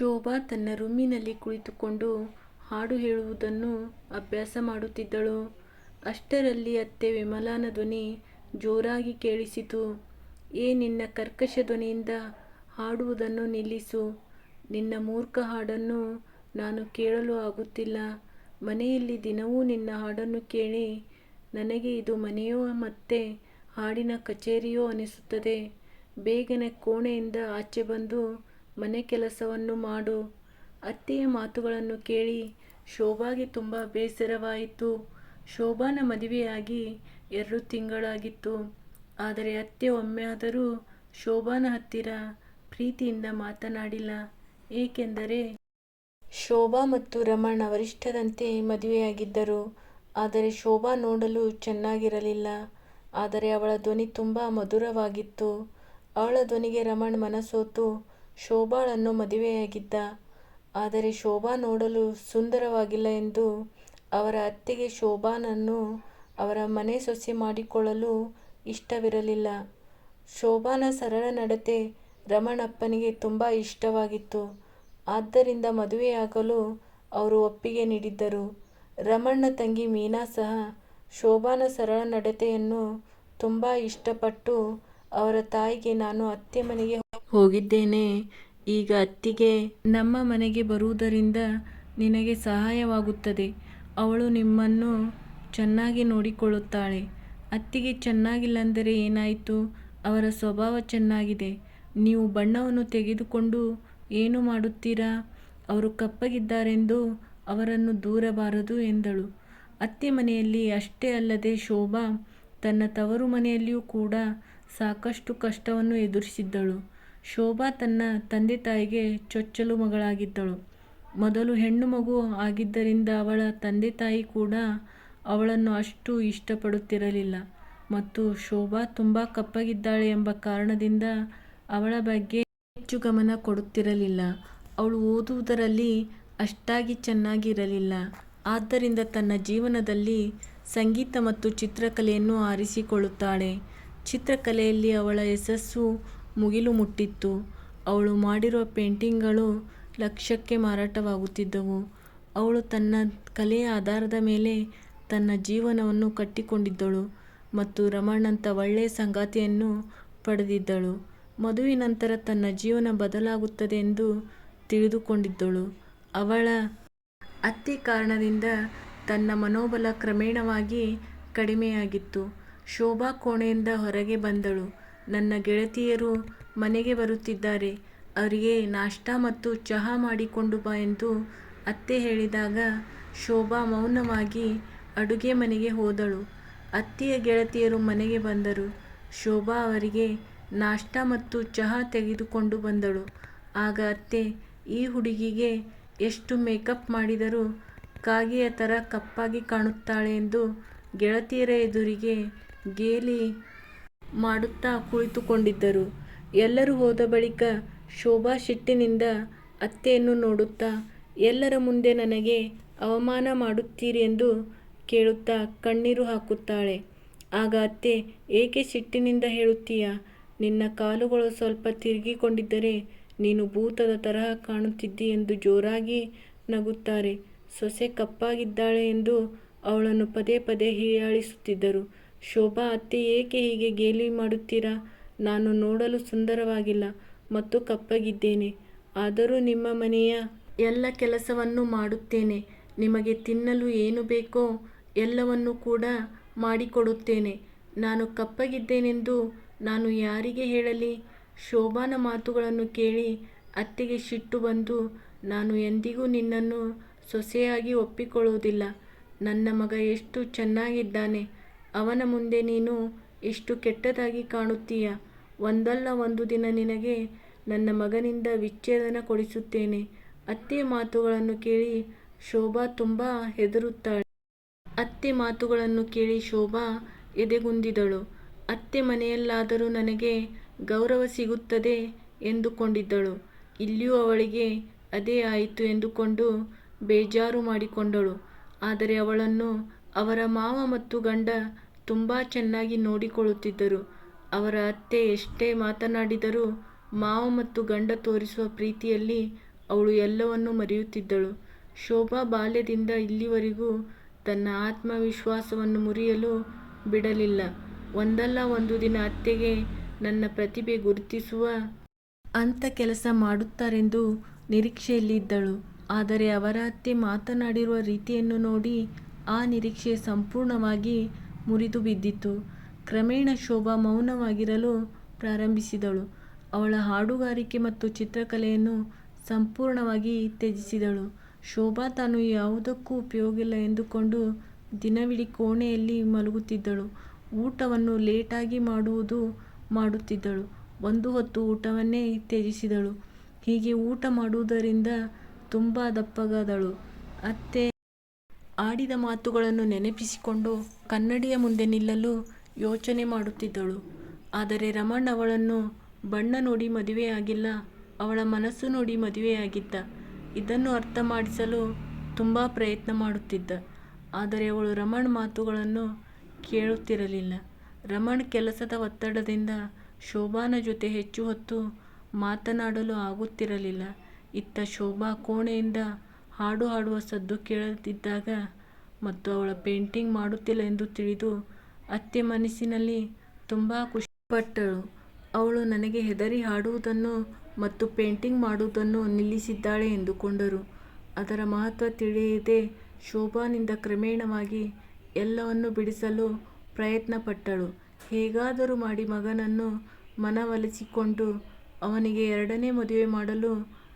ಶೋಭಾ ತನ್ನ ರೂಮಿನಲ್ಲಿ ಕುಳಿತುಕೊಂಡು ಹಾಡು ಹೇಳುವುದನ್ನು ಅಭ್ಯಾಸ ಮಾಡುತ್ತಿದ್ದಳು. ಅಷ್ಟರಲ್ಲಿ ಅತ್ತೆ ವಿಮಲಾನ ಧ್ವನಿ ಜೋರಾಗಿ ಕೇಳಿಸಿತು. ಏ, ನಿನ್ನ ಕರ್ಕಶ ಧ್ವನಿಯಿಂದ ಹಾಡುವುದನ್ನು ನಿಲ್ಲಿಸು. ನಿನ್ನ ಮೂರ್ಖ ಹಾಡನ್ನು ನಾನು ಕೇಳಲು ಆಗುತ್ತಿಲ್ಲ. ಮನೆಯಲ್ಲಿ ದಿನವೂ ನಿನ್ನ ಹಾಡನ್ನು ಕೇಳಿ ನನಗೆ ಇದು ಮನೆಯೋ ಮತ್ತೆ ಹಾಡಿನ ಕಚೇರಿಯೋ ಅನಿಸುತ್ತದೆ. ಬೇಗನೆ ಕೋಣೆಯಿಂದ ಆಚೆ ಬಂದು ಮನೆ ಕೆಲಸವನ್ನು ಮಾಡು. ಅತ್ತೆಯ ಮಾತುಗಳನ್ನು ಕೇಳಿ ಶೋಭಾಗೆ ತುಂಬ ಬೇಸರವಾಯಿತು. ಶೋಭಾನ ಮದುವೆಯಾಗಿ ಎರಡು ತಿಂಗಳಾಗಿತ್ತು. ಆದರೆ ಅತ್ತೆ ಒಮ್ಮೆಯಾದರೂ ಶೋಭಾನ ಹತ್ತಿರ ಪ್ರೀತಿಯಿಂದ ಮಾತನಾಡಿಲ್ಲ. ಏಕೆಂದರೆ ಶೋಭಾ ಮತ್ತು ರಮಣ್ ವರಿಷ್ಠರಂತೆ ಮದುವೆಯಾಗಿದ್ದರು. ಆದರೆ ಶೋಭಾ ನೋಡಲು ಚೆನ್ನಾಗಿರಲಿಲ್ಲ. ಆದರೆ ಅವಳ ಧ್ವನಿ ತುಂಬ ಮಧುರವಾಗಿತ್ತು. ಅವಳ ಧ್ವನಿಗೆ ರಮಣ್ ಮನಸೋತು ಶೋಭಾಳನ್ನು ಮದುವೆಯಾಗಿದ್ದ. ಆದರೆ ಶೋಭಾ ನೋಡಲು ಸುಂದರವಾಗಿಲ್ಲ ಎಂದು ಅವರ ಅತ್ತೆಗೆ ಶೋಭಾನನ್ನು ಅವರ ಮನೆ ಸೊಸೆ ಮಾಡಿಕೊಳ್ಳಲು ಇಷ್ಟವಿರಲಿಲ್ಲ. ಶೋಭಾನ ಸರಳ ನಡತೆ ರಮಣಪ್ಪನಿಗೆ ತುಂಬ ಇಷ್ಟವಾಗಿತ್ತು. ಆದ್ದರಿಂದ ಮದುವೆಯಾಗಲು ಅವರು ಒಪ್ಪಿಗೆ ನೀಡಿದ್ದರು. ರಮಣ್ಣ ತಂಗಿ ಮೀನಾ ಸಹ ಶೋಭಾನ ಸರಳ ನಡತೆಯನ್ನು ತುಂಬ ಇಷ್ಟಪಟ್ಟು ಅವರ ತಾಯಿಗೆ ನಾನು ಅತ್ತೆ ಮನೆಗೆ ಹೋಗಿದ್ದೇನೆ. ಈಗ ಅತ್ತಿಗೆ, ನಮ್ಮ ಮನೆಗೆ ಬರುವುದರಿಂದ ನಿನಗೆ ಸಹಾಯವಾಗುತ್ತದೆ. ಅವಳು ನಿಮ್ಮನ್ನು ಚೆನ್ನಾಗಿ ನೋಡಿಕೊಳ್ಳುತ್ತಾಳೆ. ಅತ್ತಿಗೆ ಚೆನ್ನಾಗಿಲ್ಲಂದರೆ ಏನಾಯಿತು ಅವರ ಸ್ವಭಾವ ಚೆನ್ನಾಗಿದೆ. ನೀವು ಬಣ್ಣವನ್ನು ತೆಗೆದುಕೊಂಡು ಏನು ಮಾಡುತ್ತೀರಾ. ಅವರು ಕಪ್ಪಗಿದ್ದಾರೆಂದು ಅವರನ್ನು ದೂರಬಾರದು ಎಂದಳು. ಅತ್ತೆ ಮನೆಯಲ್ಲಿ ಅಷ್ಟೇ ಅಲ್ಲದೆ ಶೋಭಾ ತನ್ನ ತವರು ಮನೆಯಲ್ಲಿಯೂ ಕೂಡ ಸಾಕಷ್ಟು ಕಷ್ಟವನ್ನು ಎದುರಿಸಿದ್ದಳು. ಶೋಭಾ ತನ್ನ ತಂದೆ ತಾಯಿಗೆ ಚೊಚ್ಚಲು ಮಗಳಾಗಿದ್ದಳು. ಮೊದಲು ಹೆಣ್ಣು ಮಗು ಆಗಿದ್ದರಿಂದ ಅವಳ ತಂದೆ ತಾಯಿ ಕೂಡ ಅವಳನ್ನು ಅಷ್ಟು ಇಷ್ಟಪಡುತ್ತಿರಲಿಲ್ಲ ಮತ್ತು ಶೋಭಾ ತುಂಬ ಕಪ್ಪಗಿದ್ದಾಳೆ ಎಂಬ ಕಾರಣದಿಂದ ಅವಳ ಬಗ್ಗೆ ಹೆಚ್ಚು ಗಮನ ಕೊಡುತ್ತಿರಲಿಲ್ಲ. ಅವಳು ಓದುವುದರಲ್ಲಿ ಅಷ್ಟಾಗಿ ಚೆನ್ನಾಗಿ ಇರಲಿಲ್ಲ. ಆದ್ದರಿಂದ ತನ್ನ ಜೀವನದಲ್ಲಿ ಸಂಗೀತ ಮತ್ತು ಚಿತ್ರಕಲೆಯನ್ನು ಆರಿಸಿಕೊಳ್ಳುತ್ತಾಳೆ. ಚಿತ್ರಕಲೆಯಲ್ಲಿ ಅವಳ ಯಶಸ್ಸು ಮುಗಿಲು ಮುಟ್ಟಿತ್ತು. ಅವಳು ಮಾಡಿರುವ ಪೇಂಟಿಂಗ್ಗಳು ಲಕ್ಷಕ್ಕೆ ಮಾರಾಟವಾಗುತ್ತಿದ್ದವು. ಅವಳು ತನ್ನ ಕಲೆಯ ಆಧಾರದ ಮೇಲೆ ತನ್ನ ಜೀವನವನ್ನು ಕಟ್ಟಿಕೊಂಡಿದ್ದಳು ಮತ್ತು ರಮಣ್ಣಂಥ ಒಳ್ಳೆಯ ಸಂಗಾತಿಯನ್ನು ಪಡೆದಿದ್ದಳು. ಮದುವೆ ನಂತರ ತನ್ನ ಜೀವನ ಬದಲಾಗುತ್ತದೆ ಎಂದು ತಿಳಿದುಕೊಂಡಿದ್ದಳು. ಅವಳ ಅತ್ತೆ ಕಾರಣದಿಂದ ತನ್ನ ಮನೋಬಲ ಕ್ರಮೇಣವಾಗಿ ಕಡಿಮೆಯಾಗಿತ್ತು. ಶೋಭಾ ಕೋಣೆಯಿಂದ ಹೊರಗೆ ಬಂದಳು. ನನ್ನ ಗೆಳತಿಯರು ಮನೆಗೆ ಬರುತ್ತಿದ್ದಾರೆ. ಅವರಿಗೆ ನಾಷ್ಟ ಮತ್ತು ಚಹಾ ಮಾಡಿಕೊಂಡು ಬಾ ಎಂದು ಅತ್ತೆ ಹೇಳಿದಾಗ ಶೋಭಾ ಮೌನವಾಗಿ ಅಡುಗೆ ಮನೆಗೆ ಹೋದಳು. ಅತ್ತೆಯ ಗೆಳತಿಯರು ಮನೆಗೆ ಬಂದರು. ಶೋಭಾ ಅವರಿಗೆ ನಾಷ್ಟ ಮತ್ತು ಚಹಾ ತೆಗೆದುಕೊಂಡು ಬಂದಳು. ಆಗ ಅತ್ತೆ, ಈ ಹುಡುಗಿಗೆ ಎಷ್ಟು ಮೇಕಪ್ ಮಾಡಿದರೂ ಕಾಗೆಯ ಥರ ಕಪ್ಪಾಗಿ ಕಾಣುತ್ತಾಳೆ ಎಂದು ಗೆಳತಿಯರ ಎದುರಿಗೆ ಗೇಲಿ ಮಾಡುತ್ತಾ ಕುಳಿತುಕೊಂಡಿದ್ದರು. ಎಲ್ಲರೂ ಹೋದ ಬಳಿಕ ಶೋಭಾ ಶೆಟ್ಟಿನಿಂದ ಅತ್ತೆಯನ್ನು ನೋಡುತ್ತಾ, ಎಲ್ಲರ ಮುಂದೆ ನನಗೆ ಅವಮಾನ ಮಾಡುತ್ತೀರಿ ಎಂದು ಕೇಳುತ್ತಾ ಕಣ್ಣೀರು ಹಾಕುತ್ತಾಳೆ. ಆಗ ಅತ್ತೆ, ಏಕೆ ಸಿಟ್ಟಿನಿಂದ ಹೇಳುತ್ತೀಯಾ. ನಿನ್ನ ಕಾಲುಗಳು ಸ್ವಲ್ಪ ತಿರುಗಿಕೊಂಡಿದ್ದರೆ ನೀನು ಭೂತದ ತರಹ ಕಾಣುತ್ತಿದ್ದಿ ಎಂದು ಜೋರಾಗಿ ನಗುತ್ತಾರೆ. ಸೊಸೆ ಕಪ್ಪಾಗಿದ್ದಾಳೆ ಎಂದು ಅವಳನ್ನು ಪದೇ ಪದೇ ಹೀಯಾಳಿಸುತ್ತಿದ್ದರು. ಶೋಭಾ ಅತ್ತೆ ಏಕೆ ಹೀಗೆ ಗೇಲಿ ಮಾಡುತ್ತೀರಾ. ನಾನು ನೋಡಲು ಸುಂದರವಾಗಿಲ್ಲ ಮತ್ತು ಕಪ್ಪಗಿದ್ದೇನೆ. ಆದರೂ ನಿಮ್ಮ ಮನೆಯ ಎಲ್ಲ ಕೆಲಸವನ್ನು ಮಾಡುತ್ತೇನೆ. ನಿಮಗೆ ತಿನ್ನಲು ಏನು ಬೇಕೋ ಎಲ್ಲವನ್ನೂ ಕೂಡ ಮಾಡಿಕೊಡುತ್ತೇನೆ. ನಾನು ಕಪ್ಪಗಿದ್ದೇನೆಂದು ನಾನು ಯಾರಿಗೆ ಹೇಳಲಿ. ಶೋಭಾನ ಮಾತುಗಳನ್ನು ಕೇಳಿ ಅತ್ತೆಗೆ ಸಿಟ್ಟು ಬಂದು, ನಾನು ಎಂದಿಗೂ ನಿನ್ನನ್ನು ಸೊಸೆಯಾಗಿ ಒಪ್ಪಿಕೊಳ್ಳುವುದಿಲ್ಲ. ನನ್ನ ಮಗ ಎಷ್ಟು ಚೆನ್ನಾಗಿದ್ದಾನೆ. ಅವನ ಮುಂದೆ ನೀನು ಎಷ್ಟು ಕೆಟ್ಟದಾಗಿ ಕಾಣುತ್ತೀಯ, ಒಂದಲ್ಲ ಒಂದು ದಿನ ನಿನಗೆ ನನ್ನ ಮಗನಿಂದ ವಿಚ್ಛೇದನ ಕೊಡಿಸುತ್ತೇನೆ. ಅತ್ತೆ ಮಾತುಗಳನ್ನು ಕೇಳಿ ಶೋಭಾ ತುಂಬ ಹೆದರುತ್ತಾಳೆ. ಅತ್ತೆ ಮಾತುಗಳನ್ನು ಕೇಳಿ ಶೋಭಾ ಎದೆಗುಂದಿದಳು. ಅತ್ತೆ ಮನೆಯಲ್ಲಾದರೂ ನನಗೆ ಗೌರವ ಸಿಗುತ್ತದೆ ಎಂದುಕೊಂಡಿದ್ದಳು. ಇಲ್ಲಿಯೂ ಅವಳಿಗೆ ಅದೇ ಆಯಿತು ಎಂದುಕೊಂಡು ಬೇಜಾರು ಮಾಡಿಕೊಂಡಳು. ಆದರೆ ಅವಳನ್ನು ಅವರ ಮಾವ ಮತ್ತು ಗಂಡ ತುಂಬ ಚೆನ್ನಾಗಿ ನೋಡಿಕೊಳ್ಳುತ್ತಿದ್ದರು. ಅವರ ಅತ್ತೆ ಎಷ್ಟೇ ಮಾತನಾಡಿದರೂ ಮಾವ ಮತ್ತು ಗಂಡ ತೋರಿಸುವ ಪ್ರೀತಿಯಲ್ಲಿ ಅವಳು ಎಲ್ಲವನ್ನೂ ಮರೆಯುತ್ತಿದ್ದಳು. ಶೋಭಾ ಬಾಲ್ಯದಿಂದ ಇಲ್ಲಿವರೆಗೂ ತನ್ನ ಆತ್ಮವಿಶ್ವಾಸವನ್ನು ಮುರಿಯಲು ಬಿಡಲಿಲ್ಲ. ಒಂದಲ್ಲ ಒಂದು ದಿನ ಅತ್ತೆಗೆ ನನ್ನ ಪ್ರತಿಭೆ ಗುರುತಿಸುವ ಅಂಥ ಕೆಲಸ ಮಾಡುತ್ತಾರೆಂದು ನಿರೀಕ್ಷೆಯಲ್ಲಿದ್ದಳು. ಆದರೆ ಅವರ ಅತ್ತೆ ಮಾತನಾಡಿರುವ ರೀತಿಯನ್ನು ನೋಡಿ ಆ ನಿರೀಕ್ಷೆ ಸಂಪೂರ್ಣವಾಗಿ ಮುರಿದು ಬಿದ್ದಿತ್ತು ಕ್ರಮೇಣ ಶೋಭಾ ಮೌನವಾಗಿರಲು ಪ್ರಾರಂಭಿಸಿದಳು. ಅವಳ ಹಾಡುಗಾರಿಕೆ ಮತ್ತು ಚಿತ್ರಕಲೆಯನ್ನು ಸಂಪೂರ್ಣವಾಗಿ ತ್ಯಜಿಸಿದಳು. ಶೋಭಾ ತಾನು ಯಾವುದಕ್ಕೂ ಉಪಯೋಗಿಲ್ಲ ಎಂದುಕೊಂಡು ದಿನವಿಡೀ ಕೋಣೆಯಲ್ಲಿ ಮಲಗುತ್ತಿದ್ದಳು. ಊಟವನ್ನು ಲೇಟಾಗಿ ಮಾಡುವುದು ಮಾಡುತ್ತಿದ್ದಳು. ಒಂದು ಹೊತ್ತು ಊಟವನ್ನೇ ತ್ಯಜಿಸಿದಳು. ಹೀಗೆ ಊಟ ಮಾಡುವುದರಿಂದ ತುಂಬ ದಪ್ಪಗಾದಳು. ಅತ್ತೆ ಆಡಿದ ಮಾತುಗಳನ್ನು ನೆನಪಿಸಿಕೊಂಡು ಕನ್ನಡಿಯ ಮುಂದೆ ನಿಲ್ಲಲು ಯೋಚನೆ ಮಾಡುತ್ತಿದ್ದಳು. ಆದರೆ ರಮಣ್ ಅವಳನ್ನು ಬಣ್ಣ ನೋಡಿ ಮದುವೆಯಾಗಿಲ್ಲ, ಅವಳ ಮನಸ್ಸು ನೋಡಿ ಮದುವೆಯಾಗಿದ್ದ. ಇದನ್ನು ಅರ್ಥ ಮಾಡಿಸಲು ತುಂಬ ಪ್ರಯತ್ನ ಮಾಡುತ್ತಿದ್ದ. ಆದರೆ ಅವಳು ರಮಣ್ ಮಾತುಗಳನ್ನು ಕೇಳುತ್ತಿರಲಿಲ್ಲ. ರಮಣ್ ಕೆಲಸದ ಒತ್ತಡದಿಂದ ಶೋಭಾನ ಜೊತೆ ಹೆಚ್ಚು ಹೊತ್ತು ಮಾತನಾಡಲು ಆಗುತ್ತಿರಲಿಲ್ಲ. ಇತ್ತ ಶೋಭಾ ಕೋಣೆಯಿಂದ ಹಾಡು ಹಾಡುವ ಸದ್ದು ಕೇಳುತ್ತಿದ್ದಾಗ ಮತ್ತು ಅವಳ ಪೇಂಟಿಂಗ್ ಮಾಡುತ್ತಿಲ್ಲ ಎಂದು ತಿಳಿದು ಅತ್ತೆ ಮನಸ್ಸಿನಲ್ಲಿ ತುಂಬ ಖುಷಿಪಟ್ಟಳು. ಅವಳು ನನಗೆ ಹೆದರಿ ಹಾಡುವುದನ್ನು ಮತ್ತು ಪೇಂಟಿಂಗ್ ಮಾಡುವುದನ್ನು ನಿಲ್ಲಿಸಿದ್ದಾಳೆ ಎಂದುಕೊಂಡರು. ಅದರ ಮಹತ್ವ ತಿಳಿಯದೆ ಶೋಭಾನಿಂದ ಕ್ರಮೇಣವಾಗಿ ಎಲ್ಲವನ್ನು ಬಿಡಿಸಲು ಪ್ರಯತ್ನಪಟ್ಟಳು. ಹೇಗಾದರೂ ಮಾಡಿ ಮಗನನ್ನು ಮನವೊಲಿಸಿಕೊಂಡು ಅವನಿಗೆ ಎರಡನೇ ಮದುವೆ ಮಾಡಲು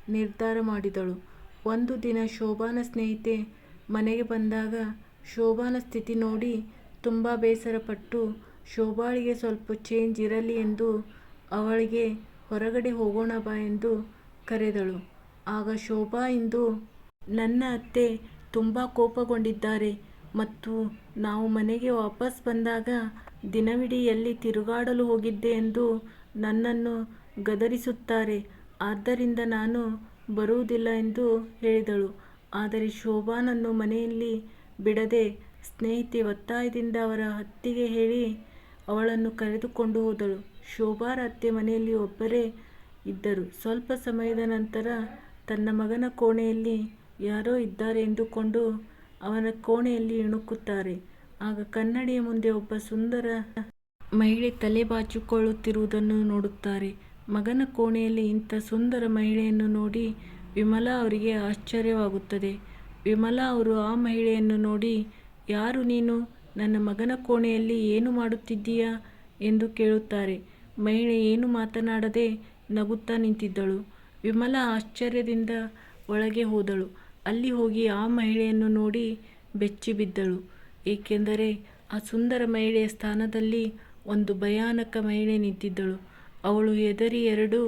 ನಿರ್ಧಾರ ಮಾಡಿದಳು. ಒಂದು ದಿನ ಶೋಭಾನ ಸ್ನೇಹಿತೆ ಮನೆಗೆ ಬಂದಾಗ ಶೋಭಾನ ಸ್ಥಿತಿ ನೋಡಿ ತುಂಬ ಬೇಸರಪಟ್ಟು, ಶೋಭಾಳಿಗೆ ಸ್ವಲ್ಪ ಚೇಂಜ್ ಇರಲಿ ಎಂದು ಅವಳಿಗೆ ಹೊರಗಡೆ ಹೋಗೋಣ ಬಾ ಎಂದು ಕರೆದಳು. ಆಗ ಶೋಭಾ ಇಂದು, ನನ್ನ ಅತ್ತೆ ತುಂಬ ಕೋಪಗೊಂಡಿದ್ದಾರೆ ಮತ್ತು ನಾವು ಮನೆಗೆ ವಾಪಸ್ ಬಂದಾಗ ದಿನವಿಡೀ ಎಲ್ಲಿ ತಿರುಗಾಡಲು ಹೋಗಿದ್ದೆ ಎಂದು ನನ್ನನ್ನು ಗದರಿಸುತ್ತಾರೆ. ಆದ್ದರಿಂದ ನಾನು ಬರುವುದಿಲ್ಲ ಎಂದು ಹೇಳಿದಳು. ಆದರೆ ಶೋಭಾನನ್ನು ಮನೆಯಲ್ಲಿ ಬಿಡದೆ ಸ್ನೇಹಿತೆ ಒತ್ತಾಯದಿಂದ ಅವರ ಅತ್ತಿಗೆ ಹೇಳಿ ಅವಳನ್ನು ಕರೆದುಕೊಂಡು ಹೋದಳು. ಶೋಭಾರ ಅತ್ತೆ ಮನೆಯಲ್ಲಿ ಒಬ್ಬರೇ ಇದ್ದರು. ಸ್ವಲ್ಪ ಸಮಯದ ನಂತರ ತನ್ನ ಮಗನ ಕೋಣೆಯಲ್ಲಿ ಯಾರೋ ಇದ್ದಾರೆ ಎಂದುಕೊಂಡು ಅವನ ಕೋಣೆಯಲ್ಲಿ ಇಣುಕುತ್ತಾರೆ. ಆಗ ಕನ್ನಡಿಯ ಮುಂದೆ ಒಬ್ಬ ಸುಂದರ ಮಹಿಳೆ ತಲೆ ಬಾಚಿಕೊಳ್ಳುತ್ತಿರುವುದನ್ನು ನೋಡುತ್ತಾರೆ. ಮಗನ ಕೋಣೆಯಲ್ಲಿ ಇಂಥ ಸುಂದರ ಮಹಿಳೆಯನ್ನು ನೋಡಿ ವಿಮಲಾ ಅವರಿಗೆ ಆಶ್ಚರ್ಯವಾಗುತ್ತದೆ. ವಿಮಲಾ ಅವರು ಆ ಮಹಿಳೆಯನ್ನು ನೋಡಿ ಯಾರು ನೀನು, ನನ್ನ ಮಗನ ಕೋಣೆಯಲ್ಲಿ ಏನು ಮಾಡುತ್ತಿದ್ದೀಯಾ ಎಂದು ಕೇಳುತ್ತಾರೆ. ಮಹಿಳೆ ಏನು ಮಾತನಾಡದೆ ನಗುತ್ತಾ ನಿಂತಿದ್ದಳು. ವಿಮಲಾ ಆಶ್ಚರ್ಯದಿಂದ ಒಳಗೆ ಹೋದಳು. ಅಲ್ಲಿ ಹೋಗಿ ಆ ಮಹಿಳೆಯನ್ನು ನೋಡಿ ಬೆಚ್ಚಿಬಿದ್ದಳು. ಏಕೆಂದರೆ ಆ ಸುಂದರ ಮಹಿಳೆಯ ಸ್ಥಾನದಲ್ಲಿ ಒಂದು ಭಯಾನಕ ಮಹಿಳೆ ನಿಂತಿದ್ದಳು. ಅವಳು ಹೆದರಿ ಎರಡು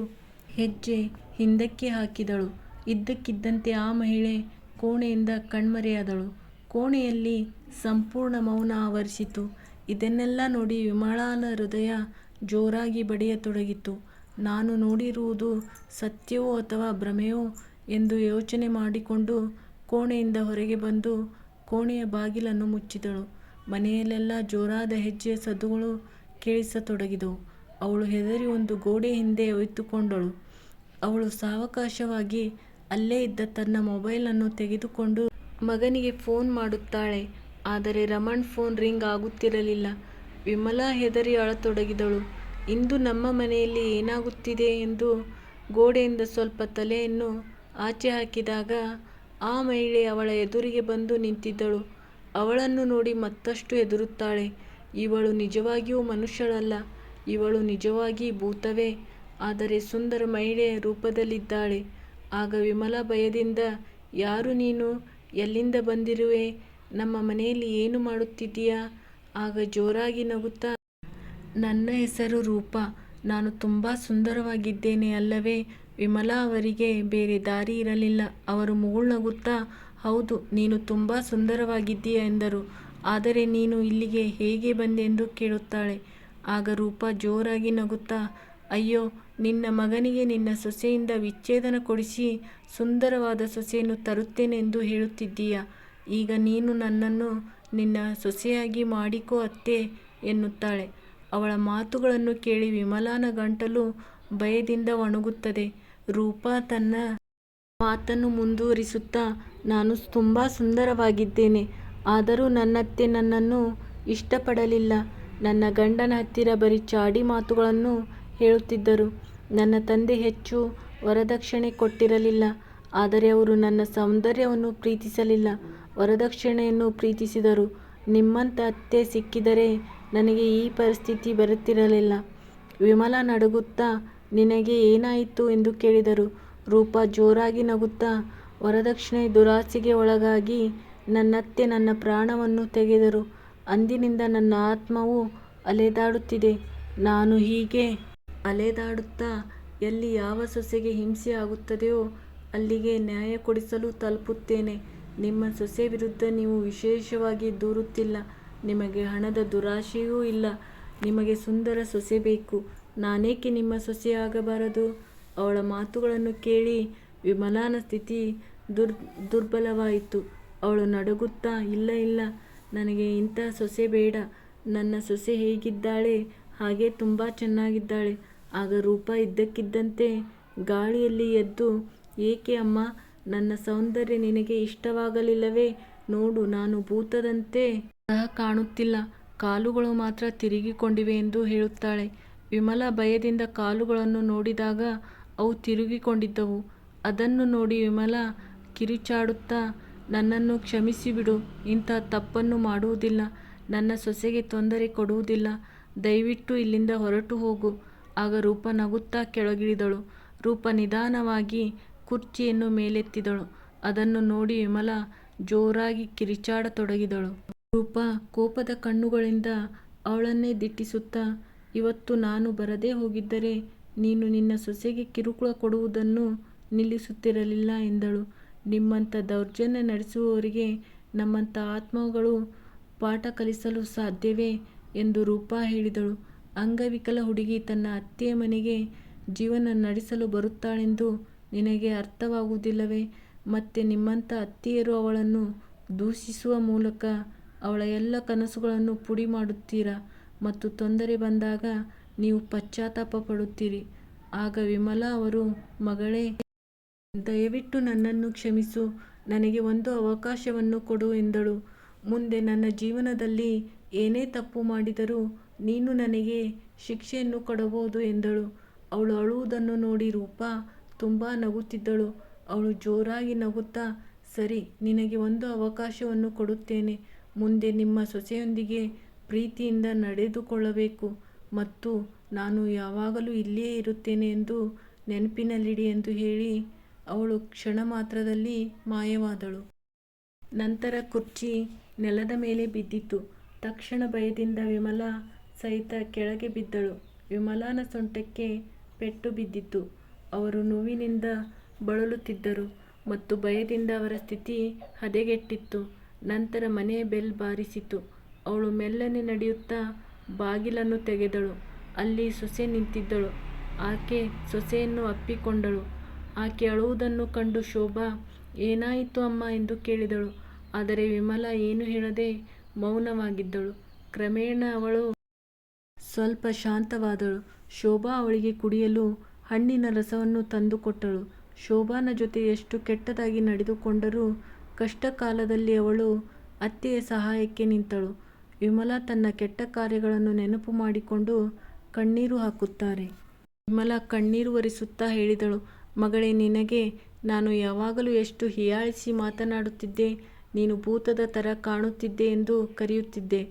ಹೆಜ್ಜೆ ಹಿಂದಕ್ಕೆ ಹಾಕಿದಳು. ಇದ್ದಕ್ಕಿದ್ದಂತೆ ಆ ಮಹಿಳೆ ಕೋಣೆಯಿಂದ ಕಣ್ಮರೆಯಾದಳು. ಕೋಣೆಯಲ್ಲಿ ಸಂಪೂರ್ಣ ಮೌನ ಆವರಿಸಿತು. ಇದನ್ನೆಲ್ಲ ನೋಡಿ ವಿಮಳಾನ ಹೃದಯ ಜೋರಾಗಿ ಬಡಿಯತೊಡಗಿತು. ನಾನು ನೋಡಿರುವುದು ಸತ್ಯವೋ ಅಥವಾ ಭ್ರಮೆಯೋ ಎಂದು ಯೋಚನೆ ಮಾಡಿಕೊಂಡು ಕೋಣೆಯಿಂದ ಹೊರಗೆ ಬಂದು ಕೋಣೆಯ ಬಾಗಿಲನ್ನು ಮುಚ್ಚಿದಳು. ಮನೆಯಲ್ಲೆಲ್ಲ ಜೋರಾದ ಹೆಜ್ಜೆಯ ಸದ್ದುಗಳು ಕೇಳಿಸತೊಡಗಿದವು. ಅವಳು ಹೆದರಿ ಒಂದು ಗೋಡೆ ಹಿಂದೆ ಒಯ್ದುಕೊಂಡಳು. ಅವಳು ಸಾವಕಾಶವಾಗಿ ಅಲ್ಲೇ ಇದ್ದ ತನ್ನ ಮೊಬೈಲ್ ಅನ್ನು ತೆಗೆದುಕೊಂಡು ಮಗನಿಗೆ ಫೋನ್ ಮಾಡುತ್ತಾಳೆ. ಆದರೆ ರಮಣ್ ಫೋನ್ ರಿಂಗ್ ಆಗುತ್ತಿರಲಿಲ್ಲ. ವಿಮಲಾ ಹೆದರಿ ಅಳತೊಡಗಿದಳು. ಇಂದು ನಮ್ಮ ಮನೆಯಲ್ಲಿ ಏನಾಗುತ್ತಿದೆ ಎಂದು ಗೋಡೆಯಿಂದ ಸ್ವಲ್ಪ ತಲೆಯನ್ನು ಆಚೆ ಹಾಕಿದಾಗ ಆ ಮಹಿಳೆ ಅವಳ ಎದುರಿಗೆ ಬಂದು ನಿಂತಿದ್ದಳು. ಅವಳನ್ನು ನೋಡಿ ಮತ್ತಷ್ಟು ಹೆದರುತ್ತಾಳೆ. ಇವಳು ನಿಜವಾಗಿಯೂ ಮನುಷ್ಯಳಲ್ಲ, ಇವಳು ನಿಜವಾಗಿ ಭೂತವೇ, ಆದರೆ ಸುಂದರ ಮಹಿಳೆಯ ರೂಪದಲ್ಲಿದ್ದಾಳೆ. ಆಗ ವಿಮಲಾ ಭಯದಿಂದ ಯಾರು ನೀನು, ಎಲ್ಲಿಂದ ಬಂದಿರುವೆ, ನಮ್ಮ ಮನೆಯಲ್ಲಿ ಏನು ಮಾಡುತ್ತಿದ್ದೀಯಾ ಆಗ ಜೋರಾಗಿ ನಗುತ್ತಾ ನನ್ನ ಹೆಸರು ರೂಪ ನಾನು ತುಂಬ ಸುಂದರವಾಗಿದ್ದೇನೆ ಅಲ್ಲವೇ ವಿಮಲಾ ಅವರಿಗೆ ಬೇರೆ ದಾರಿ ಇರಲಿಲ್ಲ. ಅವರು ಮುಗುಳ್ನಗುತ್ತಾ ಹೌದು ನೀನು ತುಂಬ ಸುಂದರವಾಗಿದ್ದೀಯ ಎಂದರು. ಆದರೆ ನೀನು ಇಲ್ಲಿಗೆ ಹೇಗೆ ಬಂದೆ ಎಂದು ಕೇಳುತ್ತಾಳೆ. ಆಗ ರೂಪ ಜೋರಾಗಿ ನಗುತ್ತಾ, ಅಯ್ಯೋ, ನಿನ್ನ ಮಗನಿಗೆ ನಿನ್ನ ಸೊಸೆಯಿಂದ ವಿಚ್ಛೇದನ ಕೊಡಿಸಿ ಸುಂದರವಾದ ಸೊಸೆಯನ್ನು ತರುತ್ತೇನೆ ಎಂದು ಹೇಳುತ್ತಿದ್ದೀಯ. ಈಗ ನೀನು ನನ್ನನ್ನು ನಿನ್ನ ಸೊಸೆಯಾಗಿ ಮಾಡಿಕೋ ಅತ್ತೆ, ಎನ್ನುತ್ತಾಳೆ. ಅವಳ ಮಾತುಗಳನ್ನು ಕೇಳಿ ವಿಮಲಾನ ಗಂಟಲು ಭಯದಿಂದ ಒಣಗುತ್ತದೆ. ರೂಪಾ ತನ್ನ ಮಾತನ್ನು ಮುಂದುವರಿಸುತ್ತಾ, ನಾನು ತುಂಬ ಸುಂದರವಾಗಿದ್ದೇನೆ, ಆದರೂ ನನ್ನತ್ತೆ ನನ್ನನ್ನು ಇಷ್ಟಪಡಲಿಲ್ಲ ನನ್ನ ಗಂಡನ ಹತ್ತಿರ ಬರೀ ಚಾಡಿ ಮಾತುಗಳನ್ನು ಹೇಳುತ್ತಿದ್ದರು. ನನ್ನ ತಂದೆ ಹೆಚ್ಚು ವರದಕ್ಷಿಣೆ ಕೊಟ್ಟಿರಲಿಲ್ಲ. ಆದರೆ ಅವರು ನನ್ನ ಸೌಂದರ್ಯವನ್ನು ಪ್ರೀತಿಸಲಿಲ್ಲ. ವರದಕ್ಷಿಣೆಯನ್ನು ಪ್ರೀತಿಸಿದರು. ನಿಮ್ಮಂಥ ಅತ್ತೆ ಸಿಕ್ಕಿದರೆ ನನಗೆ ಈ ಪರಿಸ್ಥಿತಿ ಬರುತ್ತಿರಲಿಲ್ಲ. ವಿಮಲಾ ನಡುಗುತ್ತಾ, ನಿನಗೆ ಏನಾಯಿತು ಎಂದು ಕೇಳಿದರು. ರೂಪಾ ಜೋರಾಗಿ ನಗುತ್ತಾ, ವರದಕ್ಷಿಣೆ ದುರಾಸೆಗೆ ಒಳಗಾಗಿ ನನ್ನತ್ತೆ ನನ್ನ ಪ್ರಾಣವನ್ನು ತೆಗೆದರು. ಅಂದಿನಿಂದ ನನ್ನ ಆತ್ಮವು ಅಲೆದಾಡುತ್ತಿದೆ. ನಾನು ಹೀಗೆ ಅಲೆದಾಡುತ್ತಾ ಎಲ್ಲಿ ಯಾವ ಸೊಸೆಗೆ ಹಿಂಸೆ ಆಗುತ್ತದೆಯೋ ಅಲ್ಲಿಗೆ ನ್ಯಾಯ ಕೊಡಿಸಲು ತಲುಪುತ್ತೇನೆ. ನಿಮ್ಮ ಸೊಸೆ ವಿರುದ್ಧ ನೀವು ವಿಶೇಷವಾಗಿ ದೂರುತ್ತಿಲ್ಲ. ನಿಮಗೆ ಹಣದ ದುರಾಶೆಯೂ ಇಲ್ಲ. ನಿಮಗೆ ಸುಂದರ ಸೊಸೆ ಬೇಕು. ನಾನೇಕೆ ನಿಮ್ಮ ಸೊಸೆಯಾಗಬಾರದು ಅವಳ ಮಾತುಗಳನ್ನು ಕೇಳಿ ವಿಮಲಾನ ಸ್ಥಿತಿ ದುರ್, ದುರ್ಬಲವಾಯಿತು. ಅವಳು ನಡುಗುತ್ತಾ, ಇಲ್ಲ ಇಲ್ಲ. ನನಗೆ ಇಂಥ ಸೊಸೆ ಬೇಡ. ನನ್ನ ಸೊಸೆ ಹೇಗಿದ್ದಾಳೆ? ಹಾಗೆ ತುಂಬ ಚೆನ್ನಾಗಿದ್ದಾಳೆ. ಆಗ ರೂಪ ಇದ್ದಕ್ಕಿದ್ದಂತೆ ಗಾಳಿಯಲ್ಲಿ ಎದ್ದು, ಏಕೆ ಅಮ್ಮ, ನನ್ನ ಸೌಂದರ್ಯ ನಿನಗೆ ಇಷ್ಟವಾಗಲಿಲ್ಲವೇ? ನೋಡು, ನಾನು ಭೂತದಂತೆ ಸಹ ಕಾಣುತ್ತಿಲ್ಲ. ಕಾಲುಗಳು ಮಾತ್ರ ತಿರುಗಿಕೊಂಡಿವೆ ಎಂದು ಹೇಳುತ್ತಾಳೆ. ವಿಮಲ ಭಯದಿಂದ ಕಾಲುಗಳನ್ನು ನೋಡಿದಾಗ ಅವು ತಿರುಗಿಕೊಂಡಿದ್ದವು. ಅದನ್ನು ನೋಡಿ ವಿಮಲ ಕಿರುಚಾಡುತ್ತಾ ನನ್ನನ್ನು ಕ್ಷಮಿಸಿಬಿಡು ಇಂಥ ತಪ್ಪನ್ನು ಮಾಡುವುದಿಲ್ಲ. ನನ್ನ ಸೊಸೆಗೆ ತೊಂದರೆ ಕೊಡುವುದಿಲ್ಲ. ದಯವಿಟ್ಟು ಇಲ್ಲಿಂದ ಹೊರಟು ಹೋಗು. ಆಗ ರೂಪ ನಗುತ್ತಾ ಕೆಳಗಿಳಿದಳು. ರೂಪ ನಿಧಾನವಾಗಿ ಕುರ್ಚಿಯನ್ನು ಮೇಲೆತ್ತಿದಳು. ಅದನ್ನು ನೋಡಿ ವಿಮಲ ಜೋರಾಗಿ ಕಿರಿಚಾಡತೊಡಗಿದಳು. ರೂಪ ಕೋಪದ ಕಣ್ಣುಗಳಿಂದ ಅವಳನ್ನೇ ದಿಟ್ಟಿಸುತ್ತಾ, ಇವತ್ತು ನಾನು ಬರದೇ ಹೋಗಿದ್ದರೆ ನೀನು ನಿನ್ನ ಸೊಸೆಗೆ ಕಿರುಕುಳ ಕೊಡುವುದನ್ನು ನಿಲ್ಲಿಸುತ್ತಿರಲಿಲ್ಲ ಎಂದಳು. ನಿಮ್ಮಂಥ ದೌರ್ಜನ್ಯ ನಡೆಸುವವರಿಗೆ ನಮ್ಮಂಥ ಆತ್ಮಗಳು ಪಾಠ ಕಲಿಸಲು ಸಾಧ್ಯವೇ ಎಂದು ರೂಪಾ ಹೇಳಿದಳು. ಅಂಗವಿಕಲ ಹುಡುಗಿ ತನ್ನ ಅತ್ತೆಯ ಮನೆಗೆ ಜೀವನ ನಡೆಸಲು ಬರುತ್ತಾಳೆಂದು ನಿನಗೆ ಅರ್ಥವಾಗುವುದಿಲ್ಲವೇ? ಮತ್ತೆ ನಿಮ್ಮಂಥ ಅತ್ತೆಯರು ಅವಳನ್ನು ದೂಷಿಸುವ ಮೂಲಕ ಅವಳ ಎಲ್ಲ ಕನಸುಗಳನ್ನು ಪುಡಿ ಮಾಡುತ್ತೀರಾ? ಮತ್ತು ತೊಂದರೆ ಬಂದಾಗ ನೀವು ಪಶ್ಚಾತ್ತಾಪ ಪಡುತ್ತೀರಿ. ಆಗ ವಿಮಲಾ ಅವರು, ಮಗಳೇ ದಯವಿಟ್ಟು ನನ್ನನ್ನು ಕ್ಷಮಿಸು. ನನಗೆ ಒಂದು ಅವಕಾಶವನ್ನು ಕೊಡು ಎಂದಳು. ಮುಂದೆ ನನ್ನ ಜೀವನದಲ್ಲಿ ಏನೇ ತಪ್ಪು ಮಾಡಿದರೂ ನೀನು ನನಗೆ ಶಿಕ್ಷೆಯನ್ನು ಕೊಡಬಹುದು ಎಂದಳು. ಅವಳು ಅಳುವುದನ್ನು ನೋಡಿ ರೂಪಾ ತುಂಬ ನಗುತ್ತಿದ್ದಳು. ಅವಳು ಜೋರಾಗಿ ನಗುತ್ತಾ, ಸರಿ, ನಿನಗೆ ಒಂದು ಅವಕಾಶವನ್ನು ಕೊಡುತ್ತೇನೆ. ಮುಂದೆ ನಿಮ್ಮ ಸೊಸೆಯೊಂದಿಗೆ ಪ್ರೀತಿಯಿಂದ ನಡೆದುಕೊಳ್ಳಬೇಕು ಮತ್ತು ನಾನು ಯಾವಾಗಲೂ ಇಲ್ಲಿಯೇ ಇರುತ್ತೇನೆ ಎಂದು ನೆನಪಿನಲ್ಲಿಡಿ ಎಂದು ಹೇಳಿ ಅವಳು ಕ್ಷಣ ಮಾತ್ರದಲ್ಲಿ ಮಾಯವಾದಳು. ನಂತರ ಕುರ್ಚಿ ನೆಲದ ಮೇಲೆ ಬಿದ್ದಿತು ತಕ್ಷಣ ಭಯದಿಂದ ವಿಮಲಾ ಸಹಿತ ಕೆಳಗೆ ಬಿದ್ದಳು. ವಿಮಲಾನ ಸೊಂಟಕ್ಕೆ ಪೆಟ್ಟು ಬಿದ್ದಿತು ಅವರು ನೋವಿನಿಂದ ಬಳಲುತ್ತಿದ್ದರು ಮತ್ತು ಭಯದಿಂದ ಅವರ ಸ್ಥಿತಿ ಹದಗೆಟ್ಟಿತ್ತು. ನಂತರ ಮನೆಯ ಬೆಲ್ ಬಾರಿಸಿತು ಅವಳು ಮೆಲ್ಲನೆ ನಡೆಯುತ್ತಾ ಬಾಗಿಲನ್ನು ತೆಗೆದಳು. ಅಲ್ಲಿ ಸೊಸೆ ನಿಂತಿದ್ದಳು. ಆಕೆ ಸೊಸೆಯನ್ನು ಅಪ್ಪಿಕೊಂಡಳು. ಆಕೆ ಅಳುವುದನ್ನು ಕಂಡು ಶೋಭಾ, ಏನಾಯಿತು ಅಮ್ಮ ಎಂದು ಕೇಳಿದಳು. ಆದರೆ ವಿಮಲಾ ಏನು ಹೇಳದೆ ಮೌನವಾಗಿದ್ದಳು. ಕ್ರಮೇಣ ಅವಳು ಸ್ವಲ್ಪ ಶಾಂತವಾದಳು. ಶೋಭಾ ಅವಳಿಗೆ ಕುಡಿಯಲು ಹಣ್ಣಿನ ರಸವನ್ನು ತಂದುಕೊಟ್ಟಳು ಶೋಭಾನ ಜೊತೆ ಎಷ್ಟು ಕೆಟ್ಟದಾಗಿ ನಡೆದುಕೊಂಡರೂ ಕಷ್ಟ ಕಾಲದಲ್ಲಿ ಅವಳು ಅತ್ತೆಯ ಸಹಾಯಕ್ಕೆ ನಿಂತಳು. ವಿಮಲಾ ತನ್ನ ಕೆಟ್ಟ ಕಾರ್ಯಗಳನ್ನು ನೆನಪು ಮಾಡಿಕೊಂಡು ಕಣ್ಣೀರು ಹಾಕುತ್ತಾರೆ. ವಿಮಲಾ ಕಣ್ಣೀರು ಒರೆಸುತ್ತಾ ಹೇಳಿದಳು. ಮಗಳೇ, ನಿನಗೆ ನಾನು ಯಾವಾಗಲೂ ಎಷ್ಟು ಹೀಯಾಳಿಸಿ ಮಾತನಾಡುತ್ತಿದ್ದೆ, ನೀನು ಭೂತದ ಥರ ಕಾಣುತ್ತಿದ್ದೆ ಎಂದು ಕರೆಯುತ್ತಿದ್ದೆ.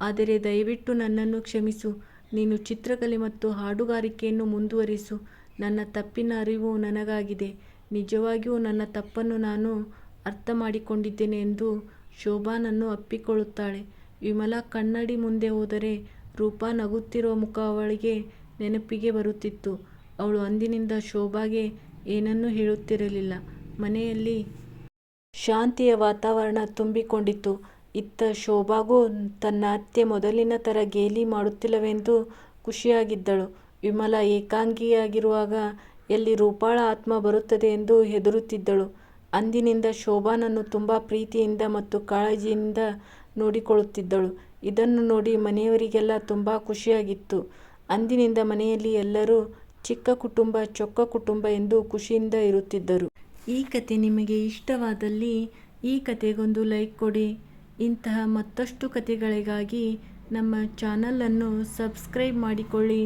ಆದರೆ ದಯವಿಟ್ಟು ನನ್ನನ್ನು ಕ್ಷಮಿಸು. ನೀನು ಚಿತ್ರಕಲೆ ಮತ್ತು ಹಾಡುಗಾರಿಕೆಯನ್ನು ಮುಂದುವರಿಸು. ನನ್ನ ತಪ್ಪಿನ ಅರಿವು ನನಗಾಗಿದೆ. ನಿಜವಾಗಿಯೂ ನನ್ನ ತಪ್ಪನ್ನು ನಾನು ಅರ್ಥ ಮಾಡಿಕೊಂಡಿದ್ದೇನೆ ಎಂದು ಶೋಭಾನನ್ನು ಅಪ್ಪಿಕೊಳ್ಳುತ್ತಾಳೆ. ವಿಮಲಾ ಕನ್ನಡಿ ಮುಂದೆ ಹೋದರೆ ರೂಪಾ ನಗುತ್ತಿರುವ ಮುಖ ಅವಳಿಗೆ ನೆನಪಿಗೆ ಬರುತ್ತಿತ್ತು. ಅವಳು ಅಂದಿನಿಂದ ಶೋಭಾಗೆ ಏನನ್ನೂ ಹೇಳುತ್ತಿರಲಿಲ್ಲ. ಮನೆಯಲ್ಲಿ ಶಾಂತಿಯ ವಾತಾವರಣ ತುಂಬಿಕೊಂಡಿತ್ತು. ಇತ್ತ ಶೋಭಾಗೂ ತನ್ನ ಅತ್ತೆ ಮೊದಲಿನ ಥರ ಗೇಲಿ ಮಾಡುತ್ತಿಲ್ಲವೆಂದು ಖುಷಿಯಾಗಿದ್ದಳು. ವಿಮಲ ಏಕಾಂಗಿಯಾಗಿರುವಾಗ ಎಲ್ಲಿ ರೂಪಾಳ ಆತ್ಮ ಬರುತ್ತದೆ ಎಂದು ಹೆದರುತ್ತಿದ್ದಳು. ಅಂದಿನಿಂದ ಶೋಭಾನನ್ನು ತುಂಬ ಪ್ರೀತಿಯಿಂದ ಮತ್ತು ಕಾಳಜಿಯಿಂದ ನೋಡಿಕೊಳ್ಳುತ್ತಿದ್ದಳು. ಇದನ್ನು ನೋಡಿ ಮನೆಯವರಿಗೆಲ್ಲ ತುಂಬ ಖುಷಿಯಾಗಿತ್ತು. ಅಂದಿನಿಂದ ಮನೆಯಲ್ಲಿ ಎಲ್ಲರೂ ಚಿಕ್ಕ ಕುಟುಂಬ, ಚೊಕ್ಕ ಕುಟುಂಬ ಎಂದು ಖುಷಿಯಿಂದ ಇರುತ್ತಿದ್ದರು. ಈ ಕತೆ ನಿಮಗೆ ಇಷ್ಟವಾದಲ್ಲಿ ಈ ಕತೆಗೊಂದು ಲೈಕ್ ಕೊಡಿ. ಇಂತಹ ಮತ್ತಷ್ಟು ಕತೆಗಳಿಗಾಗಿ ನಮ್ಮ ಚಾನಲನ್ನು ಸಬ್ಸ್ಕ್ರೈಬ್ ಮಾಡಿಕೊಳ್ಳಿ.